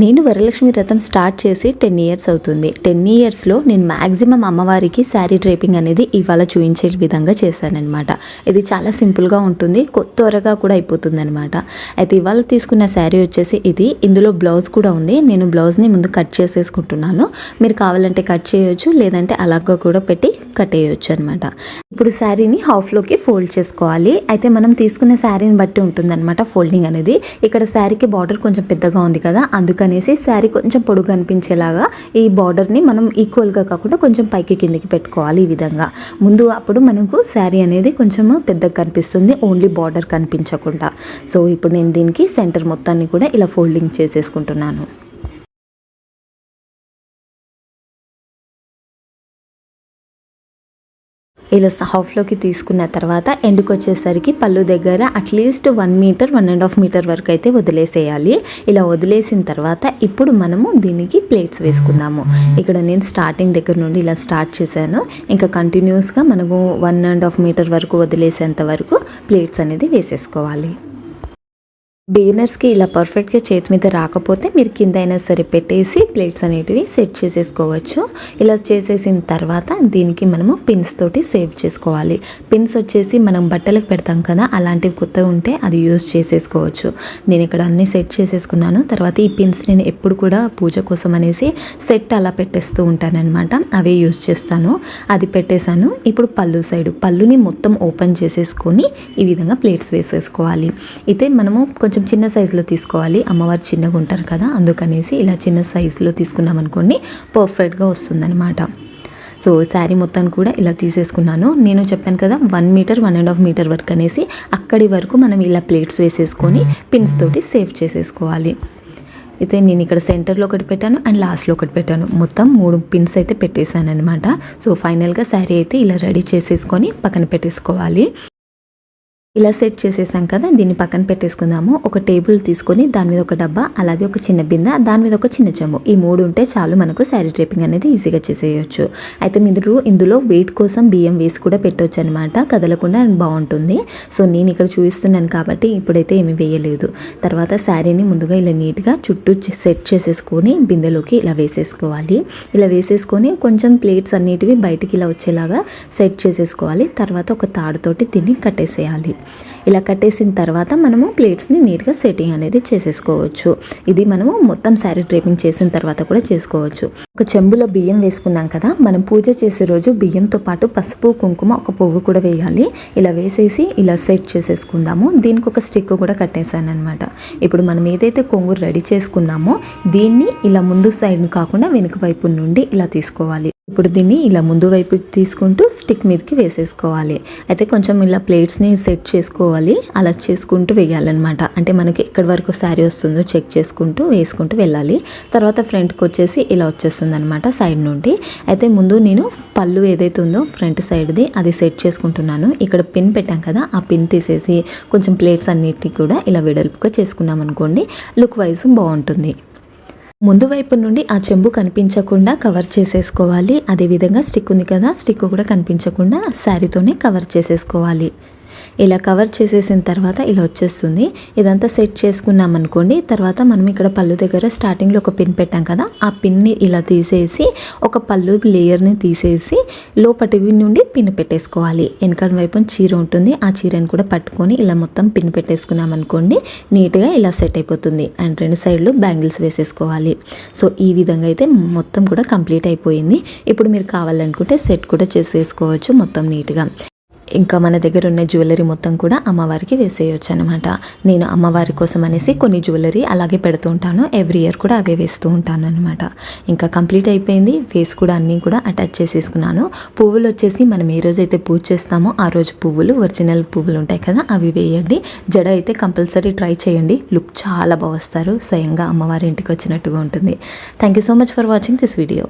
నేను వరలక్ష్మి వ్రతం స్టార్ట్ చేసి టెన్ ఇయర్స్ అవుతుంది. టెన్ ఇయర్స్లో నేను మ్యాక్సిమం అమ్మవారికి శారీ డ్రేపింగ్ అనేది ఇవాళ చూపించే విధంగా చేశానన్నమాట. ఇది చాలా సింపుల్గా ఉంటుంది కొత్త త్వరగా కూడా అయిపోతుంది అనమాట అయితే ఇవాళ తీసుకున్న శారీ వచ్చేసి ఇది. ఇందులో బ్లౌజ్ కూడా ఉంది. నేను బ్లౌజ్ని ముందు కట్ చేసేసుకుంటున్నాను. మీరు కావాలంటే కట్ చేయొచ్చు లేదంటే అలాగా కూడా పెట్టి కట్ కట్టేయచ్చు అనమాట ఇప్పుడు శారీని హాఫ్లోకి ఫోల్డ్ చేసుకోవాలి. అయితే మనం తీసుకున్న శారీని బట్టి ఉంటుందన్నమాట ఫోల్డింగ్ అనేది. ఇక్కడ శారీకి బార్డర్ కొంచెం పెద్దగా ఉంది కదా అందుకనేసి శారీ కొంచెం పొడుగు కనిపించేలాగా ఈ బార్డర్ని మనం ఈక్వల్గా కాకుండా కొంచెం పైకి కిందకి పెట్టుకోవాలి ఈ విధంగా. ముందు అప్పుడు మనకు శారీ అనేది కొంచెం పెద్దగా కనిపిస్తుంది ఓన్లీ బార్డర్ కనిపించకుండా. సో ఇప్పుడు నేను దీనికి సెంటర్ మొత్తాన్ని కూడా ఇలా ఫోల్డింగ్ చేసేసుకుంటున్నాను. ఇలా హాఫ్లోకి తీసుకున్న తర్వాత ఎండుకు వచ్చేసరికి పళ్ళు దగ్గర at least one metre one and half metre వరకు అయితే వదిలేసేయాలి. ఇలా వదిలేసిన తర్వాత ఇప్పుడు మనము దీనికి ప్లేట్స్ వేసుకుందాము. ఇక్కడ నేను స్టార్టింగ్ దగ్గర నుండి ఇలా స్టార్ట్ చేశాను. ఇంకా కంటిన్యూస్గా మనము వన్ అండ్ హాఫ్ మీటర్ వరకు వదిలేసేంత వరకు ప్లేట్స్ అనేది వేసేసుకోవాలి. బిగినర్స్కి ఇలా పర్ఫెక్ట్గా చేతి మీద రాకపోతే మీరు కింద అయినా సరే పెట్టేసి ప్లేట్స్ అనేటివి సెట్ చేసేసుకోవచ్చు. ఇలా చేసేసిన తర్వాత దీనికి మనము పిన్స్ తోటి సేవ్ చేసుకోవాలి. పిన్స్ వచ్చేసి మనం బట్టలకు పెడతాం కదా అలాంటివి కొత్తగా ఉంటే అది యూజ్ చేసేసుకోవచ్చు. నేను ఇక్కడ అన్ని సెట్ చేసేసుకున్నాను. తర్వాత ఈ పిన్స్ నేను ఎప్పుడు కూడా పూజ కోసం అనేసి సెట్ అలా పెట్టేస్తూ ఉంటానన్నమాట. అవే యూజ్ చేస్తాను. అది పెట్టేశాను. ఇప్పుడు పళ్ళు సైడు పళ్ళుని మొత్తం ఓపెన్ చేసేసుకొని ఈ విధంగా ప్లేట్స్ వేసేసుకోవాలి. అయితే మనము కొంచెం కొంచెం చిన్న సైజులో తీసుకోవాలి. అమ్మవారు చిన్నగా ఉంటారు కదా అందుకనేసి ఇలా చిన్న సైజులో తీసుకున్నాం అనుకోండి పర్ఫెక్ట్గా వస్తుందన్నమాట. సో శారీ మొత్తాన్ని కూడా ఇలా తీసేసుకున్నాను. నేను చెప్పాను కదా one metre one and half metre వరకు అనేసి అక్కడి వరకు మనం ఇలా ప్లేట్స్ వేసేసుకొని పిన్స్ తోటి సేవ్ చేసేసుకోవాలి. అయితే నేను ఇక్కడ సెంటర్లో ఒకటి పెట్టాను అండ్ లాస్ట్లో ఒకటి పెట్టాను. మొత్తం మూడు పిన్స్ అయితే పెట్టేశాను అనమాట సో ఫైనల్గా శారీ అయితే ఇలా రెడీ చేసేసుకొని పక్కన పెట్టేసుకోవాలి. ఇలా సెట్ చేసేసాం కదా దీన్ని పక్కన పెట్టేసుకుందాము. ఒక టేబుల్ తీసుకొని దాని మీద ఒక డబ్బా అలాగే ఒక చిన్న బిందె దాని మీద ఒక చిన్న చెమ్ము ఈ మూడు ఉంటే చాలు మనకు శారీ డ్రేపింగ్ అనేది ఈజీగా చేసేయచ్చు. అయితే మీరు ఇందులో వెయిట్ కోసం బియ్యం వేసి కూడా పెట్టవచ్చు అనమాట కదలకుండా బాగుంటుంది. సో నేను ఇక్కడ చూపిస్తున్నాను కాబట్టి ఇప్పుడైతే ఏమి వేయలేదు. తర్వాత శారీని ముందుగా ఇలా నీట్గా చుట్టూ సెట్ చేసేసుకొని బిందెలోకి ఇలా వేసేసుకోవాలి. ఇలా వేసేసుకొని కొంచెం ప్లేట్స్ అన్నిటివి బయటికి ఇలా వచ్చేలాగా సెట్ చేసేసుకోవాలి. తర్వాత ఒక తాడుతోటి దీన్ని కట్టేసేయాలి. ఇలా కట్టేసిన తర్వాత మనము ప్లేట్స్ని నీట్గా సెట్టింగ్ అనేది చేసేసుకోవచ్చు. ఇది మనము మొత్తం శారీ డ్రేపింగ్ చేసిన తర్వాత కూడా చేసుకోవచ్చు. ఒక చెంబులో బియ్యం వేసుకున్నాం కదా మనం పూజ చేసే రోజు బియ్యంతో పాటు పసుపు కుంకుమ ఒక పువ్వు కూడా వేయాలి. ఇలా వేసేసి ఇలా సెట్ చేసేసుకుందాము. దీనికి ఒక స్టిక్ కూడా కట్టేశాను అనమాట ఇప్పుడు మనం ఏదైతే కొంగు రెడీ చేసుకున్నామో దీన్ని ఇలా ముందు సైడ్ కాకుండా వెనుక వైపు నుండి ఇలా తీసుకోవాలి. ఇప్పుడు దీన్ని ఇలా ముందు వైపుకి తీసుకుంటూ స్టిక్ మీదకి వేసేసుకోవాలి. అయితే కొంచెం ఇలా ప్లేట్స్ని సెట్ చేసుకోవాలి. అలా చేసుకుంటూ వేయాలన్నమాట. అంటే మనకి ఎక్కడి వరకు శారీ వస్తుందో చెక్ చేసుకుంటూ వేసుకుంటూ వెళ్ళాలి. తర్వాత ఫ్రంట్కి వచ్చేసి ఇలా వచ్చేస్తుంది అనమాట సైడ్ నుండి. అయితే ముందు నేను పళ్ళు ఏదైతే ఉందో ఫ్రంట్ సైడ్ది అది సెట్ చేసుకుంటున్నాను. ఇక్కడ పిన్ పెట్టాం కదా ఆ పిన్ తీసేసి కొంచెం ప్లేట్స్ అన్నిటికీ కూడా ఇలా వెడల్పుగా చేసుకున్నాం అనుకోండి లుక్ వైజ్ బాగుంటుంది. ముందు వైపు నుండి ఆ చెంబు కనిపించకుండా కవర్ చేసేసుకోవాలి. అదేవిధంగా స్టిక్ ఉంది కదా స్టిక్ కూడా కనిపించకుండా శారీతోనే కవర్ చేసేసుకోవాలి. ఇలా కవర్ చేసేసిన తర్వాత ఇలా వచ్చేస్తుంది. ఇదంతా సెట్ చేసుకున్నాం అనుకోండి. తర్వాత మనం ఇక్కడ పళ్ళు దగ్గర స్టార్టింగ్లో ఒక పిన్ పెట్టాం కదా ఆ పిన్ని ఇలా తీసేసి ఒక పళ్ళు లేయర్ని తీసేసి లోపటి నుండి పిన్ పెట్టేసుకోవాలి. వెనకాల వైపు చీర ఉంటుంది. ఆ చీరను కూడా పట్టుకొని ఇలా మొత్తం పిన్ పెట్టేసుకున్నాం అనుకోండి నీట్గా ఇలా సెట్ అయిపోతుంది. అండ్ రెండు సైడ్లు బ్యాంగిల్స్ వేసేసుకోవాలి. సో ఈ విధంగా అయితే మొత్తం కూడా కంప్లీట్ అయిపోయింది. ఇప్పుడు మీరు కావాలనుకుంటే సెట్ కూడా చేసేసుకోవచ్చు మొత్తం నీట్గా. ఇంకా మన దగ్గర ఉన్న జ్యువెలరీ మొత్తం కూడా అమ్మవారికి వేసేయొచ్చు అనమాట నేను అమ్మవారి కోసం అనేసి కొన్ని జ్యువెలరీ అలాగే పెడుతూ ఉంటాను. ఎవ్రీ ఇయర్ కూడా అవే వేస్తూ ఉంటాను అనమాట ఇంకా కంప్లీట్ అయిపోయింది. ఫేస్ కూడా అన్నీ కూడా అటాచ్ చేసేసుకున్నాను. పువ్వులు వచ్చేసి మనం ఏ రోజు అయితే పూజ చేస్తామో ఆ రోజు పువ్వులు ఒరిజినల్ పువ్వులు ఉంటాయి కదా అవి వేయండి. జడ అయితే కంపల్సరీ ట్రై చేయండి. లుక్ చాలా బాగా వస్తారు. స్వయంగా అమ్మవారి ఇంటికి వచ్చినట్టుగా ఉంటుంది. Thank you so much for watching this video